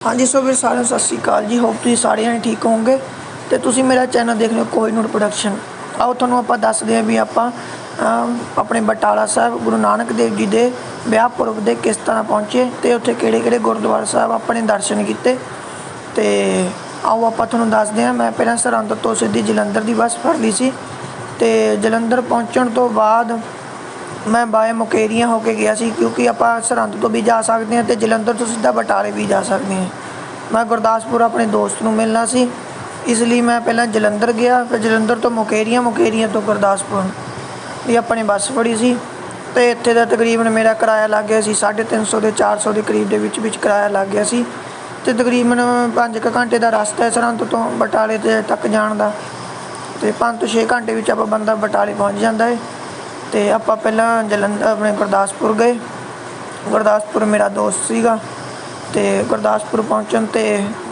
ਹਾਂਜੀ, ਸੋ ਵੀਰ ਸਾਰਿਆਂ ਨੂੰ ਸਤਿ ਸ਼੍ਰੀ ਅਕਾਲ ਜੀ। ਹੋਪ ਤੁਸੀਂ ਸਾਰੇ ਜਣੇ ਠੀਕ ਹੋਵੋਗੇ ਤੇ ਤੁਸੀਂ ਮੇਰਾ ਚੈਨਲ ਦੇਖ ਰਹੇ ਹੋ ਕੋਹੀਨੂਰ ਪ੍ਰੋਡਕਸ਼ਨ ਆਓ, ਤੁਹਾਨੂੰ ਆਪਾਂ ਦੱਸਦੇ ਹਾਂ ਵੀ ਆਪਾਂ ਆਪਣੇ ਬਟਾਲਾ ਸਾਹਿਬ, ਗੁਰੂ ਨਾਨਕ ਦੇਵ ਜੀ ਦੇ ਵਿਆਹ ਪੁਰਬ ਦੇ ਕਿਸ ਤਰ੍ਹਾਂ ਪਹੁੰਚੇ ਤੇ ਉੱਥੇ ਕਿਹੜੇ ਕਿਹੜੇ ਗੁਰਦੁਆਰਾ ਸਾਹਿਬ ਆਪਣੇ ਦਰਸ਼ਨ ਕੀਤੇ। ਤੇ ਆਓ, ਆਪਾਂ ਤੁਹਾਨੂੰ ਦੱਸਦੇ ਹਾਂ, ਮੈਂ ਪਹਿਲਾਂ ਸਰਹੰਦ ਤੋਂ ਸਿੱਧੀ ਜਲੰਧਰ ਦੀ ਬੱਸ ਫੜ ਲਈ ਸੀ ਤੇ ਜਲੰਧਰ ਪਹੁੰਚਣ ਤੋਂ ਬਾਅਦ ਮੈਂ ਬਾਏ ਮੁਕੇਰੀਆਂ ਹੋ ਕੇ ਗਿਆ ਸੀ, ਕਿਉਂਕਿ ਆਪਾਂ ਸਰਹੰਦ ਤੋਂ ਵੀ ਜਾ ਸਕਦੇ ਹਾਂ ਤੇ ਜਲੰਧਰ ਤੋਂ ਸਿੱਧਾ ਬਟਾਲੇ ਵੀ ਜਾ ਸਕਦੇ ਹਾਂ। ਮੈਂ ਗੁਰਦਾਸਪੁਰ ਆਪਣੇ ਦੋਸਤ ਨੂੰ ਮਿਲਣਾ ਸੀ, ਇਸ ਲਈ ਮੈਂ ਪਹਿਲਾਂ ਜਲੰਧਰ ਗਿਆ, ਫਿਰ ਜਲੰਧਰ ਤੋਂ ਮੁਕੇਰੀਆਂ ਮੁਕੇਰੀਆਂ ਤੋਂ ਗੁਰਦਾਸਪੁਰ। ਇਹ ਆਪਣੇ ਬੱਸ ਫੜੀ ਸੀ ਤੇ ਇੱਥੇ ਦਾ ਤਕਰੀਬਨ ਮੇਰਾ ਕਿਰਾਇਆ ਲੱਗ ਗਿਆ ਸੀ 350 ਦੇ 400 ਦੇ ਕਰੀਬ ਦੇ ਵਿੱਚ ਵਿੱਚ ਕਿਰਾਇਆ ਲੱਗ ਗਿਆ ਸੀ। ਤੇ ਤਕਰੀਬਨ 5 ਘੰਟੇ ਦਾ ਰਸਤਾ ਹੈ ਸਰਹੰਦ ਤੋਂ ਬਟਾਲੇ ਤੇ ਤੱਕ ਜਾਣ ਦਾ। ਤੇ 5 ਤੋਂ 6 ਘੰਟੇ ਵਿੱਚ ਆਪਾਂ ਬੰਦਾ ਬਟਾਲੇ ਪਹੁੰਚ ਜਾਂਦਾ ਹੈ। ਤੇ ਆਪਾਂ ਪਹਿਲਾਂ ਜਲੰਧਰ, ਆਪਣੇ ਗੁਰਦਾਸਪੁਰ ਗਏ। ਗੁਰਦਾਸਪੁਰ ਮੇਰਾ ਦੋਸਤ ਸੀਗਾ ਤੇ ਗੁਰਦਾਸਪੁਰ ਪਹੁੰਚਣ ਤੇ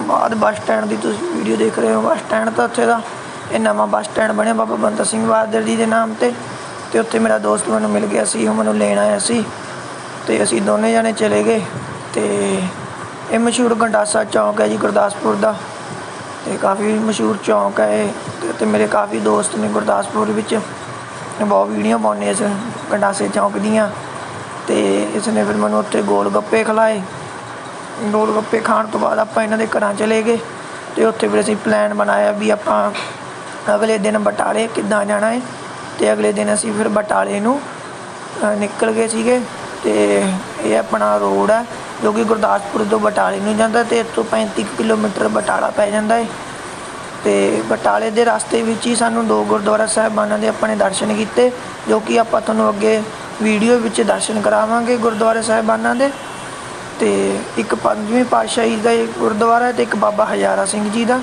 ਬਾਅਦ ਬੱਸ ਸਟੈਂਡ ਦੀ ਤੁਸੀਂ ਵੀਡੀਓ ਦੇਖ ਰਹੇ ਹੋ। ਬੱਸ ਸਟੈਂਡ ਤਾਂ ਉੱਥੇ ਦਾ ਇਹ ਨਵਾਂ ਬੱਸ ਸਟੈਂਡ ਬਣਿਆ ਬਾਬਾ ਬੰਦਾ ਸਿੰਘ ਬਹਾਦਰ ਜੀ ਦੇ ਨਾਮ ਤੇ ਤੇ ਉੱਥੇ ਮੇਰਾ ਦੋਸਤ ਮੈਨੂੰ ਮਿਲ ਗਿਆ ਸੀ, ਉਹ ਮੈਨੂੰ ਲੈਣ ਆਇਆ ਸੀ ਤੇ ਅਸੀਂ ਦੋਨੇ ਜਣੇ ਚਲੇ ਗਏ ਤੇ ਇਹ ਮਸ਼ਹੂਰ ਗੰਡਾਸਾ ਚੌਂਕ ਹੈ ਜੀ ਗੁਰਦਾਸਪੁਰ ਦਾ ਤੇ ਕਾਫੀ ਮਸ਼ਹੂਰ ਚੌਂਕ ਹੈ ਇਹ ਤੇ ਉੱਥੇ ਮੇਰੇ ਕਾਫੀ ਦੋਸਤ ਨੇ ਗੁਰਦਾਸਪੁਰ ਵਿੱਚ ਬਹੁਤ ਵੀਡੀਓ ਪਾਉਂਦੇ ਇਸ ਗੰਡਾਸੇ ਚੌਂਕ ਦੀਆਂ ਤੇ ਇਸ ਨੇ ਫਿਰ ਮੈਨੂੰ ਉੱਥੇ ਗੋਲ ਗੱਪੇ ਖਿਲਾਏ। ਗੋਲ ਗੱਪੇ ਖਾਣ ਤੋਂ ਬਾਅਦ ਆਪਾਂ ਇਹਨਾਂ ਦੇ ਘਰਾਂ ਚਲੇ ਗਏ ਤੇ ਉੱਥੇ ਫਿਰ ਅਸੀਂ ਪਲਾਨ ਬਣਾਇਆ ਵੀ ਆਪਾਂ ਅਗਲੇ ਦਿਨ ਬਟਾਲੇ ਕਿੱਦਾਂ ਜਾਣਾ ਹੈ। ਤੇ ਅਗਲੇ ਦਿਨ ਅਸੀਂ ਫਿਰ ਬਟਾਲੇ ਨੂੰ ਨਿਕਲ ਗਏ ਸੀਗੇ। ਤੇ ਇਹ ਆਪਣਾ ਰੋਡ ਹੈ, ਜੋ ਕਿ ਗੁਰਦਾਸਪੁਰ ਤੋਂ ਬਟਾਲੇ ਨੂੰ ਜਾਂਦਾ ਤੇ ਇੱਥੋਂ 35 ਕੁ ਕਿਲੋਮੀਟਰ ਬਟਾਲਾ ਪੈ ਜਾਂਦਾ ਹੈ। ਤੇ ਬਟਾਲੇ ਦੇ ਰਸਤੇ ਵਿੱਚ ਹੀ ਸਾਨੂੰ ਦੋ ਗੁਰਦੁਆਰਾ ਸਾਹਿਬਾਨਾਂ ਦੇ ਆਪਣੇ ਦਰਸ਼ਨ ਕੀਤੇ, ਜੋ ਕਿ ਆਪਾਂ ਤੁਹਾਨੂੰ ਅੱਗੇ ਵੀਡੀਓ ਵਿੱਚ ਦਰਸ਼ਨ ਕਰਾਵਾਂਗੇ ਗੁਰਦੁਆਰੇ ਸਾਹਿਬਾਨਾਂ ਦੇ। ਤੇ ਇੱਕ ਪੰਜਵੀਂ ਪਾਤਸ਼ਾਹੀ ਦਾ ਗੁਰਦੁਆਰਾ ਹੈ ਤੇ ਇੱਕ ਬਾਬਾ ਹਜ਼ਾਰਾ ਸਿੰਘ ਜੀ ਦਾ।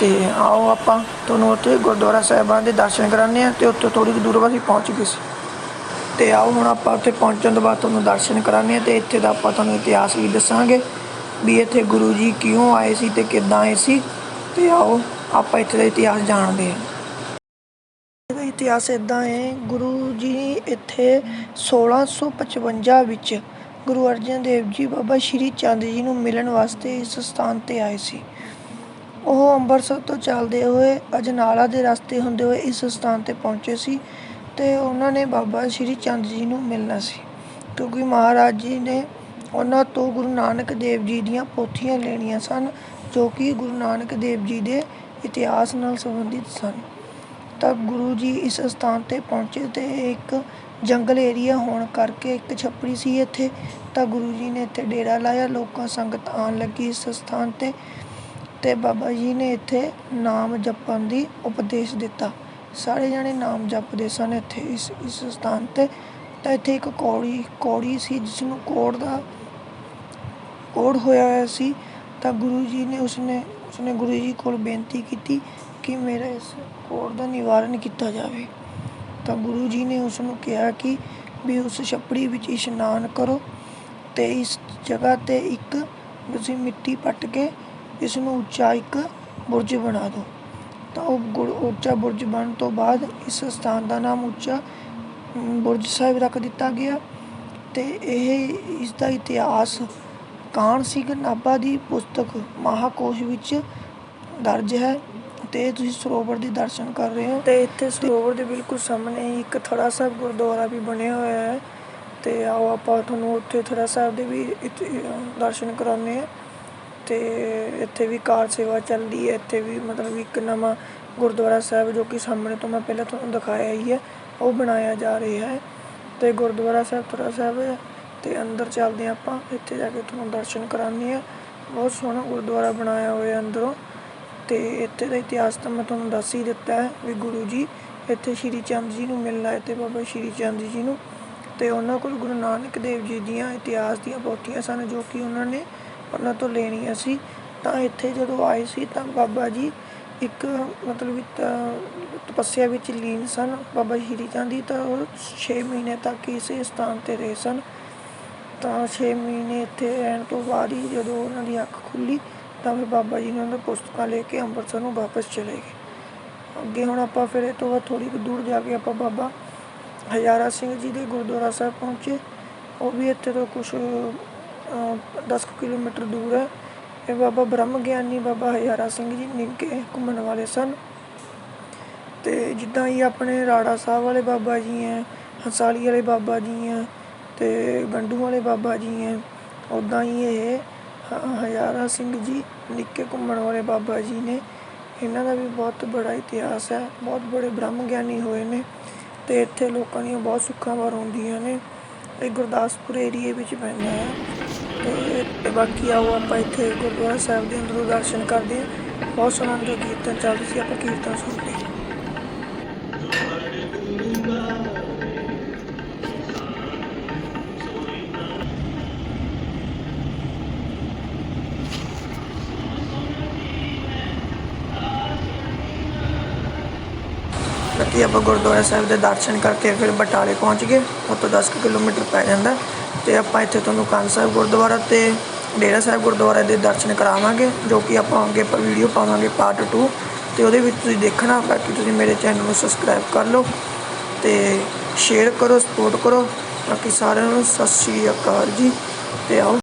ਤੇ ਆਓ ਆਪਾਂ ਤੁਹਾਨੂੰ ਉੱਥੇ ਗੁਰਦੁਆਰਾ ਸਾਹਿਬਾਨ ਦੇ ਦਰਸ਼ਨ ਕਰਾਉਂਦੇ ਆ ਤੇ ਉੱਥੇ ਥੋੜੀ ਕੁ ਦੂਰ ਬਾਅਦ ਹੀ ਪਹੁੰਚ ਗਏ ਸੀ। ਤੇ ਆਓ ਹੁਣ ਆਪਾਂ ਉੱਥੇ ਪਹੁੰਚਣ ਤੋਂ ਬਾਅਦ ਤੁਹਾਨੂੰ ਦਰਸ਼ਨ ਕਰਾਉਂਦੇ ਆ ਤੇ ਇੱਥੇ ਦਾ ਆਪਾਂ ਤੁਹਾਨੂੰ ਇਤਿਹਾਸ ਵੀ ਦੱਸਾਂਗੇ ਵੀ ਇੱਥੇ ਗੁਰੂ ਜੀ ਕਿਉਂ ਆਏ ਸੀ ਤੇ ਕਿੱਦਾਂ ਆਏ ਸੀ। ਤੇ ਆਓ ਆਪਾਂ ਇੱਥੇ ਦਾ ਇਤਿਹਾਸ ਜਾਣਦੇ ਹਾਂ। ਇਹਦਾ ਇਤਿਹਾਸ ਇਦਾਂ ਹੈ, ਗੁਰੂ ਜੀ ਇੱਥੇ 1655 ਵਿੱਚ ਗੁਰੂ ਅਰਜਨ ਦੇਵ ਜੀ ਬਾਬਾ ਸ਼੍ਰੀ ਚੰਦ ਜੀ ਨੂੰ ਮਿਲਣ ਵਾਸਤੇ ਇਸ ਸਥਾਨ ਤੇ ਆਏ ਸੀ। ਉਹ ਅੰਮ੍ਰਿਤਸਰ ਤੋਂ ਚੱਲਦੇ ਹੋਏ ਅਜਨਾਲਾ ਦੇ ਰਸਤੇ ਹੁੰਦੇ ਹੋਏ ਇਸ ਸਥਾਨ ਤੇ ਪਹੁੰਚੇ ਸੀ ਤੇ ਉਹਨਾਂ ਨੇ ਬਾਬਾ ਸ਼੍ਰੀ ਚੰਦ ਜੀ ਨੂੰ ਮਿਲਣਾ ਸੀ। ਕਿਉਂਕਿ ਮਹਾਰਾਜ ਜੀ ਨੇ ਉਹਨਾਂ ਤੋਂ ਗੁਰੂ ਨਾਨਕ ਦੇਵ ਜੀ ਦੀਆਂ ਪੋਥੀਆਂ ਲੈਣੀਆਂ ਸਨ, ਜੋ ਕਿ ਗੁਰੂ ਨਾਨਕ ਦੇਵ ਜੀ ਦੇ ਇਤਿਹਾਸ ਨਾਲ ਸੰਬੰਧਿਤ ਸਨ। ਤਾਂ ਗੁਰੂ ਜੀ ਇਸ ਅਸਥਾਨ ਤੇ ਪਹੁੰਚੇ ਅਤੇ ਇੱਕ ਜੰਗਲ ਏਰੀਆ ਹੋਣ ਕਰਕੇ ਇੱਕ ਛੱਪੜੀ ਸੀ ਇੱਥੇ। ਤਾਂ ਗੁਰੂ ਜੀ ਨੇ ਇੱਥੇ ਡੇਰਾ ਲਾਇਆ, ਲੋਕਾਂ ਸੰਗਤ ਆਉਣ ਲੱਗੀ ਇਸ ਅਸਥਾਨ ਤੇ ਅਤੇ ਬਾਬਾ ਜੀ ਨੇ ਇੱਥੇ ਨਾਮ ਜਪਣ ਦੀ ਉਪਦੇਸ਼ ਦਿੱਤਾ। ਸਾਰੇ ਜਣੇ ਨਾਮ ਜਪਦੇ ਸਨ ਇੱਥੇ ਇਸ ਇਸ ਸਥਾਨ ਤੇ। ਤਾਂ ਇੱਥੇ ਇੱਕ ਕੌੜੀ ਕੌੜੀ ਸੀ ਜਿਸ ਨੂੰ ਕੋੜ ਦਾ ਕੋੜ ਹੋਇਆ ਹੋਇਆ ਸੀ। ਤਾਂ ਗੁਰੂ ਜੀ ਨੇ ਉਸਨੇ ਉਸਨੇ ਗੁਰੂ ਜੀ ਕੋਲ ਬੇਨਤੀ ਕੀਤੀ ਕਿ ਮੇਰਾ ਇਸ ਕੋੜ ਦਾ ਨਿਵਾਰਨ ਕੀਤਾ ਜਾਵੇ। ਤਾਂ ਗੁਰੂ ਜੀ ਨੇ ਉਸ ਨੂੰ ਕਿਹਾ ਕਿ ਵੀ ਉਸ ਛੱਪੜੀ ਵਿੱਚ ਇਸ਼ਨਾਨ ਕਰੋ ਅਤੇ ਇਸ ਜਗ੍ਹਾ ਤੇ ਇੱਕ ਤੁਸੀਂ ਮਿੱਟੀ ਪੱਟ ਕੇ ਇਸ ਨੂੰ ਉੱਚਾ ਇੱਕ ਬੁਰਜ ਬਣਾ ਦਿਓ। ਤਾਂ ਉਹ ਗੁਰ- ਉੱਚਾ ਬੁਰਜ ਬਣਨ ਤੋਂ ਬਾਅਦ ਇਸ ਸਥਾਨ ਦਾ ਨਾਮ ਉੱਚਾ ਬੁਰਜ ਸਾਹਿਬ ਰੱਖ ਦਿੱਤਾ ਗਿਆ ਤੇ ਇਹ ਇਸ ਦਾ ਇਤਿਹਾਸ ਕਾਹਨ ਸਿੰਘ ਨਾਭਾ ਦੀ ਪੁਸਤਕ ਮਹਾਕੋਸ਼ ਵਿੱਚ ਦਰਜ ਹੈ ਤੇ ਤੁਸੀਂ ਸਰੋਵਰ ਦੇ ਦਰਸ਼ਨ ਕਰ ਰਹੇ ਹੋ। ਤੇ ਇੱਥੇ ਸਰੋਵਰ ਦੇ ਬਿਲਕੁਲ ਸਾਹਮਣੇ ਹੀ ਇੱਕ ਥੜਾ ਸਾਹਿਬ ਗੁਰਦੁਆਰਾ ਵੀ ਬਣਿਆ ਹੋਇਆ ਹੈ। ਤੇ ਆਓ ਆਪਾਂ ਤੁਹਾਨੂੰ ਉੱਥੇ ਥੜਾ ਸਾਹਿਬ ਦੇ ਵੀ ਇਤ- ਦਰਸ਼ਨ ਕਰਾਉਂਦੇ ਆ ਤੇ ਇੱਥੇ ਵੀ ਕਾਰ ਸੇਵਾ ਚੱਲਦੀ ਹੈ। ਇੱਥੇ ਵੀ ਮਤਲਬ ਇੱਕ ਨਵਾਂ ਗੁਰਦੁਆਰਾ ਸਾਹਿਬ ਜੋ ਕਿ ਸਾਹਮਣੇ ਤੋਂ ਮੈਂ ਪਹਿਲਾਂ ਤੁਹਾਨੂੰ ਦਿਖਾਇਆ ਹੀ ਹੈ। ਉਹ ਬਣਾਇਆ ਜਾ ਰਿਹਾ ਹੈ। ਤੇ ਗੁਰਦੁਆਰਾ ਸਾਹਿਬ ਥੜਾ ਸਾਹਿਬ ਤੇ ਅੰਦਰ ਚੱਲਦੇ ਹਾਂ ਆਪਾਂ, ਇੱਥੇ ਜਾ ਕੇ ਤੁਹਾਨੂੰ ਦਰਸ਼ਨ ਕਰਾਉਂਦੇ ਆ ਬਹੁਤ ਸੋਹਣਾ ਗੁਰਦੁਆਰਾ ਬਣਾਇਆ ਹੋਇਆ ਅੰਦਰੋਂ ਤੇ ਇੱਥੇ ਦਾ ਇਤਿਹਾਸ ਤਾਂ ਮੈਂ ਤੁਹਾਨੂੰ ਦੱਸ ਹੀ ਦਿੱਤਾ ਹੈ ਵੀ ਗੁਰੂ ਜੀ ਇੱਥੇ ਸ਼੍ਰੀ ਚੰਦ ਜੀ ਨੂੰ ਮਿਲਣ ਆਏ ਤੇ ਬਾਬਾ ਸ਼੍ਰੀ ਚੰਦ ਜੀ ਨੂੰ ਤੇ ਉਹਨਾਂ ਕੋਲ ਗੁਰੂ ਨਾਨਕ ਦੇਵ ਜੀ ਦੀਆਂ ਇਤਿਹਾਸ ਦੀਆਂ ਪੋਥੀਆਂ ਸਨ ਜੋ ਕਿ ਉਹਨਾਂ ਨੇ ਉਹਨਾਂ ਤੋਂ ਲੈਣੀਆਂ ਸੀ। ਤਾਂ ਇੱਥੇ ਜਦੋਂ ਆਏ ਸੀ ਤਾਂ ਬਾਬਾ ਜੀ ਇੱਕ ਮਤਲਬ ਵੀ ਤਪੱਸਿਆ ਵਿੱਚ ਲੀਨ ਸਨ। ਬਾਬਾ ਸ਼੍ਰੀ ਚੰਦ ਜੀ ਤਾਂ ਉਹ 6 ਮਹੀਨੇ ਤੱਕ ਇਸੇ ਸਥਾਨ ਤੇ ਰਹੇ ਸਨ। ਤਾਂ 6 ਮਹੀਨੇ ਇੱਥੇ ਰਹਿਣ ਤੋਂ ਬਾਅਦ ਹੀ ਜਦੋਂ ਉਹਨਾਂ ਦੀ ਅੱਖ ਖੁੱਲੀ ਤਾਂ ਫਿਰ ਬਾਬਾ ਜੀ ਨੇ ਉਹਨਾਂ ਤੋਂ ਪੁਸਤਕਾਂ ਲੈ ਕੇ ਅੰਮ੍ਰਿਤਸਰ ਨੂੰ ਵਾਪਸ ਚਲੇ ਗਏ। ਅੱਗੇ ਹੁਣ ਆਪਾਂ ਫਿਰ ਇਹ ਤੋਂ ਬਾਅਦ ਥੋੜੀ ਦੂਰ ਜਾ ਕੇ ਆਪਾਂ ਬਾਬਾ ਹਜ਼ਾਰਾ ਸਿੰਘ ਜੀ ਦੇ ਗੁਰਦੁਆਰਾ ਸਾਹਿਬ ਪਹੁੰਚੇ। ਉਹ ਵੀ ਇੱਥੇ ਤੋਂ ਕੁਝ 10 ਕਿਲੋਮੀਟਰ ਦੂਰ ਹੈ। ਇਹ ਬਾਬਾ ਬ੍ਰਹਮ ਗਿਆਨੀ ਬਾਬਾ ਹਜ਼ਾਰਾ ਸਿੰਘ ਜੀ ਨਿੱਕੇ ਘੁੰਮਣ ਵਾਲੇ ਸਨ। ਤੇ ਜਿੱਦਾਂ ਹੀ ਆਪਣੇ ਰਾੜਾ ਸਾਹਿਬ ਵਾਲੇ ਬਾਬਾ ਜੀ ਹੈ ਹੰਸਾਲੀ ਵਾਲੇ ਬਾਬਾ ਜੀ ਹੈ ਅਤੇ ਗੰਡੂ ਵਾਲੇ ਬਾਬਾ ਜੀ ਹੈ ਉੱਦਾਂ ਹੀ ਇਹ, ਹ- ਹਜ਼ਾਰਾ ਸਿੰਘ ਜੀ ਨਿੱਕੇ ਘੁੰਮਣ ਵਾਲੇ ਬਾਬਾ ਜੀ ਨੇ। ਇਹਨਾਂ ਦਾ ਵੀ ਬਹੁਤ ਬੜਾ ਇਤਿਹਾਸ ਹੈ ਬਹੁਤ ਬੜੇ ਬ੍ਰਹਮ ਗਿਆਨੀ ਹੋਏ ਨੇ ਅਤੇ ਇੱਥੇ ਲੋਕਾਂ ਦੀਆਂ ਬਹੁਤ ਸੁੱਖਾਂ ਵਾਰ ਹੁੰਦੀਆਂ ਨੇ। ਇਹ ਗੁਰਦਾਸਪੁਰ ਏਰੀਏ ਵਿੱਚ ਪੈਂਦਾ ਹੈ ਤੇ ਬਾਕੀ ਆਓ ਆਪਾਂ ਇੱਥੇ ਗੁਰਦੁਆਰਾ ਸਾਹਿਬ ਦੇ ਅੰਦਰੋਂ ਦਰਸ਼ਨ ਕਰਦੇ ਹਾਂ ਬਹੁਤ ਸੋਹਣਾ ਅੰਦਰ ਕੀਰਤਨ ਚੱਲਦੀ ਸੀ, ਆਪਾਂ ਕੀਰਤਨ ਸੁਣਦੇ ਹਾਂ ਬਾਕੀ ਆਪਾਂ ਗੁਰਦੁਆਰਾ ਸਾਹਿਬ ਦੇ ਦਰਸ਼ਨ ਕਰਕੇ ਫਿਰ ਬਟਾਲੇ ਪਹੁੰਚ ਗਏ। ਉੱਥੋਂ 10 ਕੁ ਕਿਲੋਮੀਟਰ ਪੈ ਜਾਂਦਾ ਤੇ ਆਪਾਂ ਇੱਥੇ ਤੁਹਾਨੂੰ ਕੰਨ ਸਾਹਿਬ ਗੁਰਦੁਆਰਾ ਤੇ ਡੇਰਾ ਸਾਹਿਬ ਗੁਰਦੁਆਰਾ ਦੇ ਦਰਸ਼ਨ ਕਰਾਵਾਂਗੇ, ਜੋ ਕਿ ਆਪਾਂ ਅੱਗੇ ਪਰ ਵੀਡੀਓ ਪਾਵਾਂਗੇ ਪਾਰਟ 2 ਤੇ ਉਹਦੇ ਵਿੱਚ ਤੁਸੀਂ ਦੇਖਣਾ, ਬਾਕੀ ਤੁਸੀਂ ਮੇਰੇ ਚੈਨਲ ਨੂੰ ਸਬਸਕ੍ਰਾਈਬ ਕਰ ਲਓ ਤੇ ਸ਼ੇਅਰ ਕਰੋ ਸਪੋਰਟ ਕਰੋ। ਬਾਕੀ ਸਾਰਿਆਂ ਨੂੰ ਸਤਿ ਸ਼੍ਰੀ ਅਕਾਲ ਜੀ ਤੇ ਆਓ।